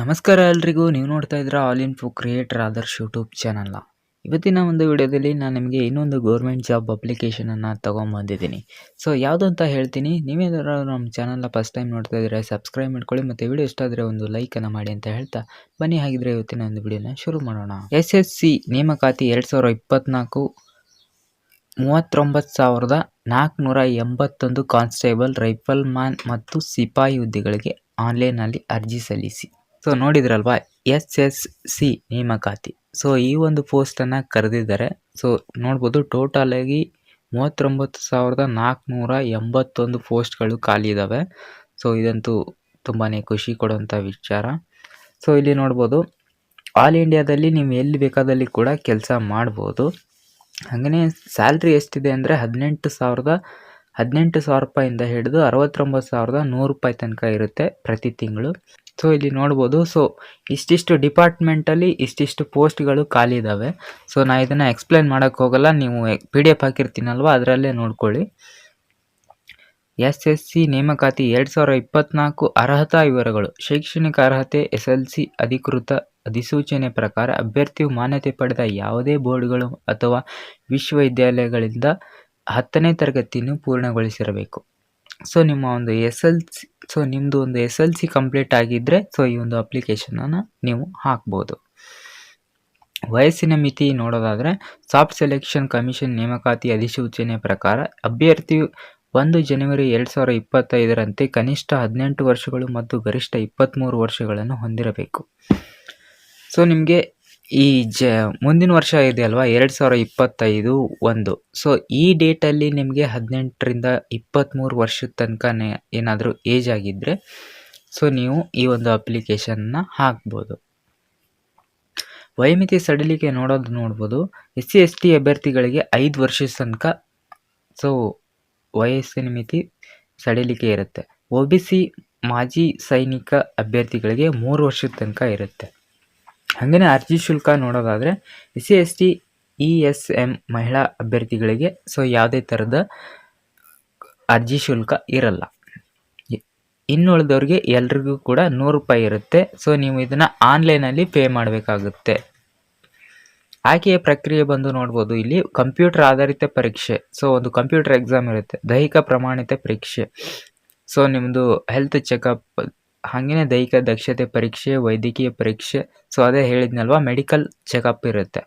ನಮಸ್ಕಾರ ಎಲ್ರಿಗೂ. ನೀವು ನೋಡ್ತಾ ಇದ್ದೀರಾ all info creator Adarsh YouTube ಚಾನಲ್ನ ಇವತ್ತಿನ ಒಂದು ವಿಡಿಯೋದಲ್ಲಿ ನಾನು ನಿಮಗೆ ಇನ್ನೊಂದು ಗೌರ್ಮೆಂಟ್ ಜಾಬ್ ಅಪ್ಲಿಕೇಶನನ್ನು ತೊಗೊಂಬಂದಿದ್ದೀನಿ. ಸೊ ಯಾವುದು ಅಂತ ಹೇಳ್ತೀನಿ. ನೀವೇನಾದ್ರು ನಮ್ಮ ಚಾನಲ್ನ ಫಸ್ಟ್ ಟೈಮ್ ನೋಡ್ತಾ ಇದ್ದರೆ ಸಬ್ಸ್ಕ್ರೈಬ್ ಮಾಡ್ಕೊಳ್ಳಿ ಮತ್ತು ವಿಡಿಯೋ ಇಷ್ಟ ಆದರೆ ಒಂದು ಲೈಕನ್ನು ಮಾಡಿ ಅಂತ ಹೇಳ್ತಾ ಬನ್ನಿ. ಹಾಗಿದ್ರೆ ಇವತ್ತಿನ ಒಂದು ವಿಡಿಯೋನ ಶುರು ಮಾಡೋಣ. ಎಸ್ ಎಸ್ ಸಿ ನೇಮಕಾತಿ ಎರಡು ಸಾವಿರ ಇಪ್ಪತ್ತ್ನಾಲ್ಕು ಮೂವತ್ತೊಂಬತ್ತು ಸಾವಿರದ ನಾಲ್ಕುನೂರ ಎಂಬತ್ತೊಂದು ಕಾನ್ಸ್ಟೇಬಲ್ ರೈಫಲ್ ಮ್ಯಾನ್ ಮತ್ತು ಸಿಪಾಯಿ ಹುದ್ದೆಗಳಿಗೆ ಆನ್ಲೈನಲ್ಲಿ ಅರ್ಜಿ ಸಲ್ಲಿಸಿ. ಸೊ ನೋಡಿದ್ರಲ್ವಾ ಎಸ್ ಎಸ್ ಸಿ ನೇಮಕಾತಿ. ಸೊ ಈ ಒಂದು ಪೋಸ್ಟನ್ನು ಕರೆದಿದ್ದಾರೆ. ಸೊ ನೋಡ್ಬೋದು ಟೋಟಲಾಗಿ ಮೂವತ್ತೊಂಬತ್ತು ಸಾವಿರದ ನಾಲ್ಕುನೂರ ಎಂಬತ್ತೊಂದು ಪೋಸ್ಟ್ಗಳು ಖಾಲಿ ಇದ್ದಾವೆ ಸೊ ಇದಂತೂ ತುಂಬಾ ಖುಷಿ ಕೊಡುವಂಥ ವಿಚಾರ. ಸೊ ಇಲ್ಲಿ ನೋಡ್ಬೋದು ಆಲ್ ಇಂಡಿಯಾದಲ್ಲಿ ನೀವು ಎಲ್ಲಿ ಬೇಕಾದಲ್ಲಿ ಕೂಡ ಕೆಲಸ ಮಾಡ್ಬೋದು. ಹಾಗೆಯೇ ಸ್ಯಾಲ್ರಿ ಎಷ್ಟಿದೆ ಅಂದರೆ ಹದಿನೆಂಟು ಸಾವಿರದ, ಹದಿನೆಂಟು ಸಾವಿರ ರೂಪಾಯಿಂದ ಹಿಡಿದು ಅರವತ್ತೊಂಬತ್ತು ಸಾವಿರದ ನೂರು ರೂಪಾಯಿ ತನಕ ಇರುತ್ತೆ ಪ್ರತಿ ತಿಂಗಳು. ಸೊ ಇಲ್ಲಿ ನೋಡ್ಬೋದು. ಸೊ ಇಷ್ಟಿಷ್ಟು ಡಿಪಾರ್ಟ್ಮೆಂಟಲ್ಲಿ ಇಷ್ಟಿಷ್ಟು ಪೋಸ್ಟ್ಗಳು ಖಾಲಿ ಇದ್ದಾವೆ ಸೊ ನಾ ಇದನ್ನು ಎಕ್ಸ್ಪ್ಲೈನ್ ಮಾಡೋಕ್ಕೆ ಹೋಗಲ್ಲ. ನೀವು ಪಿ ಡಿ ಎಫ್ ಹಾಕಿರ್ತೀನಲ್ವ? ಅದರಲ್ಲೇ ನೋಡ್ಕೊಳ್ಳಿ. ಎಸ್ ಎಸ್ ಸಿ ನೇಮಕಾತಿ ಎರಡು ಸಾವಿರ ಇಪ್ಪತ್ನಾಲ್ಕು ಅರ್ಹತಾ ವಿವರಗಳು. ಶೈಕ್ಷಣಿಕ ಅರ್ಹತೆ, ಎಸ್ ಎಲ್ ಸಿ, ಅಧಿಕೃತ ಅಧಿಸೂಚನೆ ಪ್ರಕಾರ ಅಭ್ಯರ್ಥಿಯು ಮಾನ್ಯತೆ ಪಡೆದ ಯಾವುದೇ ಬೋರ್ಡ್ಗಳು ಅಥವಾ ವಿಶ್ವವಿದ್ಯಾಲಯಗಳಿಂದ ಹತ್ತನೇ ತರಗತಿಯನ್ನು ಪೂರ್ಣಗೊಳಿಸಿರಬೇಕು. ಸೊ ನಿಮ್ಮ ಒಂದು ಎಸ್ ಎಲ್ ಸಿ ಸೊ ನಿಮ್ಮದು ಒಂದು ಎಸ್ ಎಲ್ ಸಿ ಕಂಪ್ಲೀಟ್ ಆಗಿದ್ದರೆ ಸೊ ಈ ಒಂದು ಅಪ್ಲಿಕೇಶನನ್ನು ನೀವು ಹಾಕ್ಬೋದು. ವಯಸ್ಸಿನ ಮಿತಿ ನೋಡೋದಾದರೆ ಸಾಫ್ಟ್ ಸೆಲೆಕ್ಷನ್ ಕಮಿಷನ್ ನೇಮಕಾತಿ ಅಧಿಸೂಚನೆ ಪ್ರಕಾರ, ಅಭ್ಯರ್ಥಿ ಒಂದು ಜನವರಿ ಎರಡು ಸಾವಿರ ಇಪ್ಪತ್ತೈದರಂತೆ ಕನಿಷ್ಠ ಹದಿನೆಂಟು ವರ್ಷಗಳು ಮತ್ತು ಗರಿಷ್ಠ ಇಪ್ಪತ್ತ್ಮೂರು ವರ್ಷಗಳನ್ನು ಹೊಂದಿರಬೇಕು. ಸೊ ನಿಮಗೆ ಈ ಜ, ಮುಂದಿನ ವರ್ಷ ಇದೆ ಅಲ್ವಾ? ಎರಡು ಸಾವಿರ ಇಪ್ಪತ್ತೈದು ಒಂದು. ಸೊ ಈ ಡೇಟಲ್ಲಿ ನಿಮಗೆ ಹದಿನೆಂಟರಿಂದ ಇಪ್ಪತ್ತ್ಮೂರು ವರ್ಷದ ತನಕ ಏನಾದರೂ ಏಜ್ ಆಗಿದ್ದರೆ ಸೊ ನೀವು ಈ ಒಂದು ಅಪ್ಲಿಕೇಶನ್ನ ಹಾಕ್ಬೋದು. ವಯೋಮಿತಿ ಸಡಿಲಿಕೆ ನೋಡೋದು ನೋಡ್ಬೋದು. ಎಸ್ ಸಿ, ಎಸ್ ಟಿ ಅಭ್ಯರ್ಥಿಗಳಿಗೆ ಐದು ವರ್ಷದ ತನಕ ಸೊ ವಯಸ್ಸಿನ ಮಿತಿ ಸಡಿಲಿಕೆ ಇರುತ್ತೆ. ಒ ಬಿ ಸಿ ಮಾಜಿ ಸೈನಿಕ ಅಭ್ಯರ್ಥಿಗಳಿಗೆ ಮೂರು ವರ್ಷದ ತನಕ ಇರುತ್ತೆ. ಹಾಗೆಯೇ ಅರ್ಜಿ ಶುಲ್ಕ ನೋಡೋದಾದರೆ S C S T, E S M ಮಹಿಳಾ ಅಭ್ಯರ್ಥಿಗಳಿಗೆ ಸೊ ಯಾವುದೇ ಥರದ ಅರ್ಜಿ ಶುಲ್ಕ ಇರಲ್ಲ. ಇನ್ನುಳಿದವ್ರಿಗೆ ಎಲ್ರಿಗೂ ಕೂಡ ನೂರು ರೂಪಾಯಿ ಇರುತ್ತೆ. ಸೊ ನೀವು ಇದನ್ನು ಆನ್ಲೈನಲ್ಲಿ ಪೇ ಮಾಡಬೇಕಾಗುತ್ತೆ. ಆಯ್ಕೆಯ ಪ್ರಕ್ರಿಯೆ ಬಂದು ನೋಡ್ಬೋದು. ಇಲ್ಲಿ ಕಂಪ್ಯೂಟರ್ ಆಧಾರಿತ ಪರೀಕ್ಷೆ. ಸೊ ಒಂದು ಕಂಪ್ಯೂಟರ್ ಎಕ್ಸಾಮ್ ಇರುತ್ತೆ. ದೈಹಿಕ ಪ್ರಮಾಣಿತ ಪರೀಕ್ಷೆ. ಸೊ ನಿಮ್ಮದು ಹೆಲ್ತ್ ಚೆಕಪ್ ಹಾಗೆಯೇ ದೈಹಿಕ ದಕ್ಷತೆ ಪರೀಕ್ಷೆ, ವೈದ್ಯಕೀಯ ಪರೀಕ್ಷೆ, ಸೊ ಅದೇ ಹೇಳಿದ್ನಲ್ವ, ಮೆಡಿಕಲ್ ಚೆಕಪ್ ಇರುತ್ತೆ.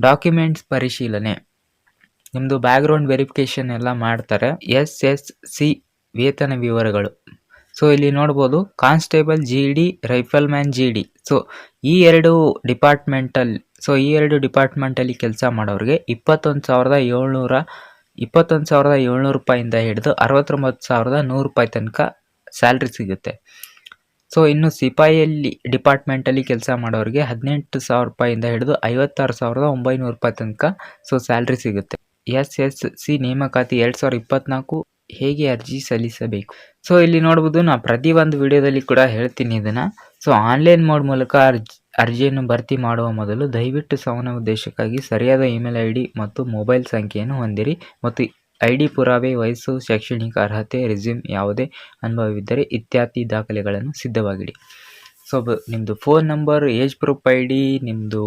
ಡಾಕ್ಯುಮೆಂಟ್ಸ್ ಪರಿಶೀಲನೆ. ನಿಮ್ಮದು ಬ್ಯಾಕ್ಗ್ರೌಂಡ್ ವೆರಿಫಿಕೇಷನ್ ಎಲ್ಲ ಮಾಡ್ತಾರೆ. ಎಸ್ ಎಸ್ ಸಿ ವೇತನ ವಿವರಗಳು. ಸೊ ಇಲ್ಲಿ ನೋಡ್ಬೋದು, constable G D rifleman G D. So ಈ ಎರಡು ಡಿಪಾರ್ಟ್ಮೆಂಟಲ್ಲಿ ಸೊ ಈ ಎರಡು ಡಿಪಾರ್ಟ್ಮೆಂಟಲ್ಲಿ ಕೆಲಸ ಮಾಡೋರಿಗೆ ಇಪ್ಪತ್ತೊಂದು ಸಾವಿರದ ಏಳ್ನೂರ, ಇಪ್ಪತ್ತೊಂದು ಸಾವಿರದ ಏಳ್ನೂರು ರೂಪಾಯಿಂದ ಹಿಡಿದು ಅರವತ್ತೊಂಬತ್ತು ಸಾವಿರದ ನೂರು ರೂಪಾಯಿ ತನಕ ಸ್ಯಾಲ್ರಿ ಸಿಗುತ್ತೆ. ಸೊ ಇನ್ನು ಸಿಪಾಯಿಯಲ್ಲಿ ಡಿಪಾರ್ಟ್ಮೆಂಟಲ್ಲಿ ಕೆಲಸ ಮಾಡೋರಿಗೆ ಹದಿನೆಂಟು ಸಾವಿರ ರೂಪಾಯಿಂದ ಹಿಡಿದು ಐವತ್ತಾರು ಸಾವಿರದ ಒಂಬೈನೂರು ರೂಪಾಯಿ ತನಕ ಸೊ ಸ್ಯಾಲ್ರಿ ಸಿಗುತ್ತೆ. ಎಸ್ ಎಸ್ ಸಿ ನೇಮಕಾತಿ ಎರಡು ಸಾವಿರದ ಇಪ್ಪತ್ನಾಲ್ಕು ಹೇಗೆ ಅರ್ಜಿ ಸಲ್ಲಿಸಬೇಕು? ಸೊ ಇಲ್ಲಿ ನೋಡ್ಬೋದು ನಾನು ಪ್ರತಿ ಒಂದು ವಿಡಿಯೋದಲ್ಲಿ ಕೂಡ ಹೇಳ್ತೀನಿ ಇದನ್ನು. ಸೊ ಆನ್ಲೈನ್ ಮೋಡ್ ಮೂಲಕ ಅರ್ಜಿ, ಅರ್ಜಿಯನ್ನು ಭರ್ತಿ ಮಾಡುವ ಮೊದಲು ದಯವಿಟ್ಟು ಸವನ ಉದ್ದೇಶಕ್ಕಾಗಿ ಸರಿಯಾದ ಇಮೇಲ್ ಐ ಡಿ ಮತ್ತು ಮೊಬೈಲ್ ಸಂಖ್ಯೆಯನ್ನು ಹೊಂದಿರಿ ಮತ್ತು ಐ ಡಿ ಪುರಾವೆ, ವಯಸ್ಸು, ಶೈಕ್ಷಣಿಕ ಅರ್ಹತೆ, ರೆಸ್ಯೂಮ್ ಯಾವುದೇ ಅನುಭವವಿದ್ದರೆ ಇತ್ಯಾದಿ ದಾಖಲೆಗಳನ್ನು ಸಿದ್ಧವಾಗಿಡಿ. ಸೊ ನಿಮ್ಮದು phone number, age proof I D ನಿಮ್ಮದು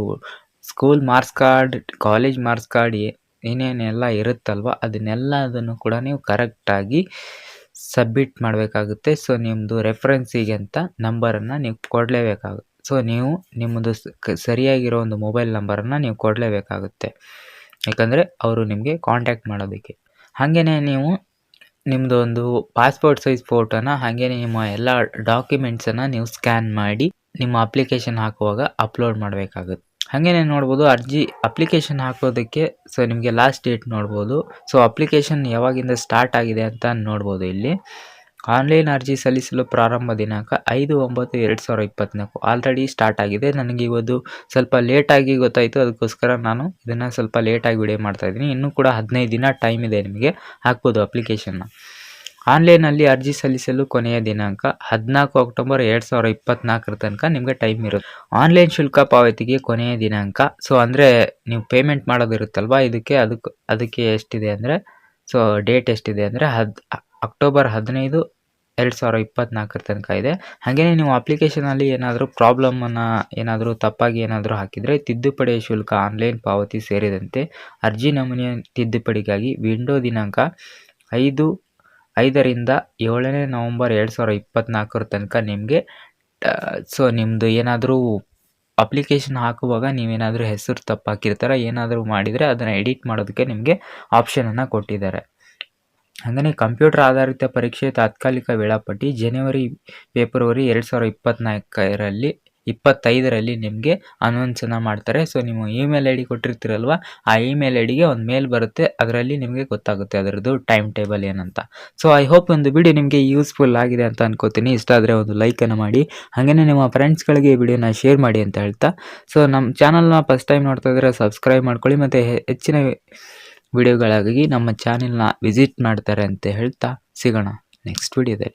school marks card, college marks card ಏನೇನೆಲ್ಲ ಇರುತ್ತಲ್ವ, ಅದನ್ನೆಲ್ಲ ಅದನ್ನು ಕೂಡ ನೀವು ಕರೆಕ್ಟಾಗಿ ಸಬ್ಮಿಟ್ ಮಾಡಬೇಕಾಗುತ್ತೆ. ಸೊ ನಿಮ್ಮದು ರೆಫರೆನ್ಸಿಗೆ ಅಂತ ನಂಬರನ್ನು ನೀವು ಕೊಡಲೇಬೇಕಾಗುತ್ತೆ ಸೊ, ನೀವು ನಿಮ್ಮದು ಸರಿಯಾಗಿರೋ ಒಂದು ಮೊಬೈಲ್ ನಂಬರನ್ನು ನೀವು ಕೊಡಲೇಬೇಕಾಗುತ್ತೆ. ಯಾಕಂದರೆ ಅವರು ನಿಮಗೆ ಕಾಂಟ್ಯಾಕ್ಟ್ ಮಾಡೋದಕ್ಕೆ. ಹಾಗೆಯೇ ನೀವು ನಿಮ್ಮದು ಒಂದು ಪಾಸ್ಪೋರ್ಟ್ ಸೈಜ್ ಫೋಟೋನ ಹಾಗೆ ನಿಮ್ಮ ಎಲ್ಲ ಡಾಕ್ಯುಮೆಂಟ್ಸನ್ನು ನೀವು ಸ್ಕ್ಯಾನ್ ಮಾಡಿ, ನಿಮ್ಮ ಅಪ್ಲಿಕೇಶನ್ ಹಾಕುವಾಗ ಅಪ್ಲೋಡ್ ಮಾಡಬೇಕಾಗುತ್ತೆ. ಹಾಗೆಯೇ ನೋಡ್ಬೋದು, ಅರ್ಜಿ ಅಪ್ಲಿಕೇಶನ್ ಹಾಕೋದಕ್ಕೆ ಸೊ ನಿಮಗೆ ಲಾಸ್ಟ್ ಡೇಟ್ ನೋಡ್ಬೋದು. ಸೊ ಅಪ್ಲಿಕೇಶನ್ ಯಾವಾಗಿಂದ ಸ್ಟಾರ್ಟ್ ಆಗಿದೆ ಅಂತ ನೋಡ್ಬೋದು ಇಲ್ಲಿ. ಆನ್ಲೈನ್ ಅರ್ಜಿ ಸಲ್ಲಿಸಲು ಪ್ರಾರಂಭ ದಿನಾಂಕ ಐದು ಒಂಬತ್ತು ಎರಡು ಸಾವಿರ ಇಪ್ಪತ್ತ್ನಾಲ್ಕು. ಆಲ್ರೆಡಿ ಸ್ಟಾರ್ಟ್ ಆಗಿದೆ. ನನಗೆ ಇವತ್ತು ಸ್ವಲ್ಪ ಲೇಟಾಗಿ ಗೊತ್ತಾಯಿತು. ಅದಕ್ಕೋಸ್ಕರ ನಾನು ಇದನ್ನು ಸ್ವಲ್ಪ ಲೇಟಾಗಿ ವಿಡಿಯೋ ಮಾಡ್ತಾಯಿದ್ದೀನಿ ಇನ್ನೂ ಕೂಡ ಹದಿನೈದು ದಿನ ಟೈಮ್ ಇದೆ ನಿಮಗೆ. ಹಾಕ್ಬೋದು ಅಪ್ಲಿಕೇಶನ್ನ ಆನ್ಲೈನಲ್ಲಿ ಅರ್ಜಿ ಸಲ್ಲಿಸಲು ಕೊನೆಯ ದಿನಾಂಕ ಹದಿನಾಲ್ಕು ಅಕ್ಟೋಬರ್ ಎರಡು ಸಾವಿರ ಇಪ್ಪತ್ತ್ನಾಲ್ಕರ ತನಕ ನಿಮಗೆ ಟೈಮ್ ಇರುತ್ತೆ. ಆನ್ಲೈನ್ ಶುಲ್ಕ ಪಾವತಿಗೆ ಕೊನೆಯ ದಿನಾಂಕ. ಸೊ ಅಂದರೆ ನೀವು ಪೇಮೆಂಟ್ ಮಾಡೋದಿರುತ್ತಲ್ವ? ಇದಕ್ಕೆ ಅದಕ್ಕೆ ಅದಕ್ಕೆ ಎಷ್ಟಿದೆ ಅಂದರೆ ಸೊ ಡೇಟ್ ಎಷ್ಟಿದೆ ಅಂದರೆ ಹದ್ ಅಕ್ಟೋಬರ್ ಹದಿನೈದು ಎರಡು ಸಾವಿರ ಇಪ್ಪತ್ತ್ನಾಲ್ಕರ ತನಕ ಇದೆ. ಹಾಗೆಯೇ ನೀವು ಅಪ್ಲಿಕೇಶನಲ್ಲಿ ಏನಾದರೂ ಪ್ರಾಬ್ಲಮನ್ನು ಏನಾದರೂ ತಪ್ಪಾಗಿ ಏನಾದರೂ ಹಾಕಿದರೆ ತಿದ್ದುಪಡಿ ಶುಲ್ಕ ಆನ್ಲೈನ್ ಪಾವತಿ ಸೇರಿದಂತೆ ಅರ್ಜಿ ನಮೂನೆಯ ತಿದ್ದುಪಡಿಗಾಗಿ ವಿಂಡೋ ದಿನಾಂಕ ಐದು, ಐದರಿಂದ ಏಳನೇ ನವಂಬರ್ ಎರಡು ಸಾವಿರ ಇಪ್ಪತ್ತ್ನಾಲ್ಕರ ತನಕ ನಿಮಗೆ ಸೊ ನಿಮ್ಮದು ಏನಾದರೂ ಅಪ್ಲಿಕೇಶನ್ ಹಾಕುವಾಗ ನೀವೇನಾದರೂ ಹೆಸರು ತಪ್ಪು ಹಾಕಿರ್ತಾರೆ ಏನಾದರೂ ಮಾಡಿದರೆ ಅದನ್ನು ಎಡಿಟ್ ಮಾಡೋದಕ್ಕೆ ನಿಮಗೆ ಆಪ್ಷನನ್ನು ಕೊಟ್ಟಿದ್ದಾರೆ. ಹಾಗೆಯೇ ಕಂಪ್ಯೂಟರ್ ಆಧಾರಿತ ಪರೀಕ್ಷೆ ತಾತ್ಕಾಲಿಕ ವೇಳಾಪಟ್ಟಿ ಜನವರಿ, ಫೆಬ್ರವರಿ ಎರಡು ಸಾವಿರದ ಇಪ್ಪತ್ತ್ನಾಲ್ಕರಲ್ಲಿ ಇಪ್ಪತ್ತೈದರಲ್ಲಿ ನಿಮಗೆ ಅನೌನ್ಸನ್ನು ಮಾಡ್ತಾರೆ. ಸೊ ನೀವು ಇಮೇಲ್ ಐ ಡಿ ಕೊಟ್ಟಿರ್ತೀರಲ್ವ, ಆ ಇಮೇಲ್ ಐ ಡಿಗೆ ಒಂದು ಮೇಲ್ ಬರುತ್ತೆ. ಅದರಲ್ಲಿ ನಿಮಗೆ ಗೊತ್ತಾಗುತ್ತೆ ಅದರದ್ದು ಟೈಮ್ ಟೇಬಲ್ ಏನಂತ. ಸೊ ಐ ಹೋಪ್ ಒಂದು ವಿಡಿಯೋ ನಿಮಗೆ ಯೂಸ್ಫುಲ್ ಆಗಿದೆ ಅಂತ ಅನ್ಕೋತೀನಿ. ಇಷ್ಟ ಆದರೆ ಒಂದು ಲೈಕನ್ನು ಮಾಡಿ. ಹಾಗೆಯೇ ನಿಮ್ಮ ಫ್ರೆಂಡ್ಸ್ಗಳಿಗೆ ಈ ವಿಡಿಯೋನ ಶೇರ್ ಮಾಡಿ ಅಂತ ಹೇಳ್ತಾ. ಸೊ ನಮ್ಮ ಚಾನಲ್ನ ಫಸ್ಟ್ ಟೈಮ್ ನೋಡ್ತಾ ಇದ್ದರೆ ಸಬ್ಸ್ಕ್ರೈಬ್ ಮಾಡ್ಕೊಳ್ಳಿ. ಮತ್ತು ಹೆಚ್ಚಿನ ವಿಡಿಯೋಗಳಾಗಿ ನಮ್ಮ ಚಾನೆಲ್ನ ವಿಸಿಟ್ ಮಾಡ್ತಾರೆ ಅಂತ ಹೇಳ್ತಾ ಸಿಗೋಣ. ನೆಕ್ಸ್ಟ್ ವಿಡಿಯೋದಲ್ಲಿ.